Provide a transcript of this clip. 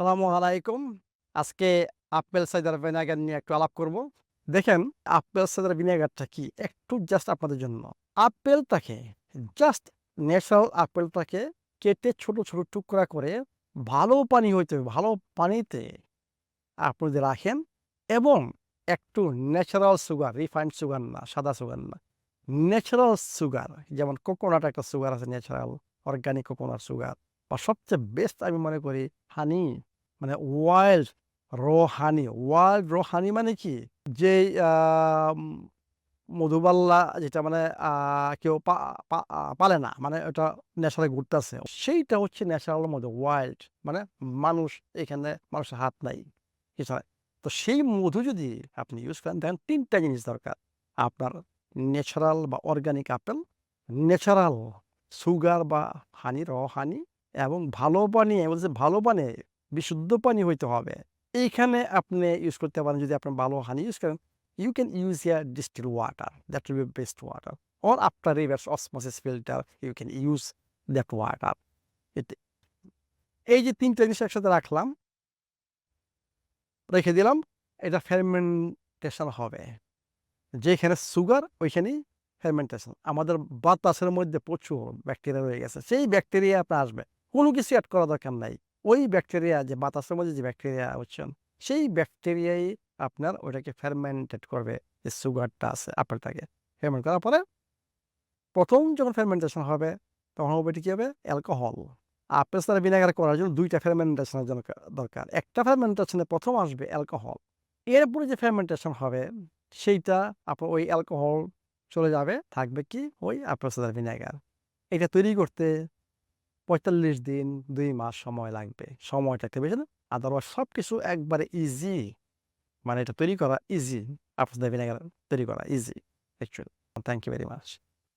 সালামু আলাইকুম আজকে আপেল সাইদার ভিনেগার নিয়ে একটু আলাপ করব। দেখেন, আপেল সাইদার ভিনেগারটা কি? একটু জাস্ট আপনাদের জন্য। আপেলটাকে জাস্ট ন্যাচারাল আপেলটাকে কেটে ছোট ছোট টুকরা করে ভালো পানি হইতে ভালো পানিতে আপনি যদি রাখেন এবং একটু ন্যাচারাল সুগার রিফাইন্ড সুগার না, সাদা সুগার না। ন্যাচারাল সুগার যেমন কোকোনাট একটা সুগার আছে ন্যাচারাল অর্গানিক কোকোনাট সুগার বা সবচেয়ে বেস্ট আমি মনে করি হানি মানে ওয়াইল্ড র হানি ওয়াইল্ড র হানি মানে কি যে মধুবাল্লা যেটা মানে কেউ পালে না মানে ওটা ন্যাচারাল ঘুরতেছে সেইটা হচ্ছে ন্যাচারাল মধু ওয়াইল্ড মানে মানুষ এখানে মানুষের হাত নাই, কিছু। তো সেই মধু যদি আপনি ইউজ করেন, দেখেন তিনটা জিনিস দরকার, আপনার ন্যাচারাল বা অর্গানিক আপেল ন্যাচারাল সুগার বা হানি র হানি এবং ভালো পানি বলছি ভালো পানি, বিশুদ্ধ পানি হইতে হবে। এইখানে আপনি ইউজ করতে পারেন, যদি আপনি ভালো হানি ইউজ করেন you can use your distill water that will be best water or after reverse osmosis filter you can use that water এই যে তিনটা জিনিস একসাথে রাখলাম, রেখে দিলাম, এটা ফেরমেন্টেশন হবে। যেখানে সুগার ওইখানেই ফেরমেন্টেশন আমাদের বাতাসের মধ্যে প্রচুর ব্যাকটেরিয়া রয়ে গেছে, সেই ব্যাকটেরিয়া আপনার আসবে। কোনো কিছু অ্যাড করা দরকার নাই। ওই ব্যাকটেরিয়া যে বাতাসের মধ্যে যে ব্যাকটেরিয়া হচ্ছেন সেই ব্যাকটেরিয়াই আপনার ওটাকে ফেরমেন্টেড করবে, যে সুগারটা আছে আপনার তাকে ফেরমেন্ট করার পরে প্রথম যখন ফেরমেন্টেশন হবে, তখন হবে কী হবে? অ্যালকোহল আপেল, সারা ভিনেগার করার জন্য দুইটা ফেরমেন্টেশনের জন্য দরকার। একটা ফেরমেন্টেশনে প্রথম আসবে অ্যালকোহল এরপরে যে ফেরমেন্টেশন হবে, সেইটা আপনার ওই অ্যালকোহল চলে যাবে, থাকবে কি? ওই আপেল সাদার ভিনেগার এটা তৈরি করতে পঁয়তাল্লিশ দিন, দুই মাস সময় লাগবে। সময়টা একটু বেশি না, আদারওয়াইজ সব কিছু একবারে ইজি মানে এটা তৈরি করা ইজি আপনাদের ভিনেগার তৈরি করা easy actually thank you very much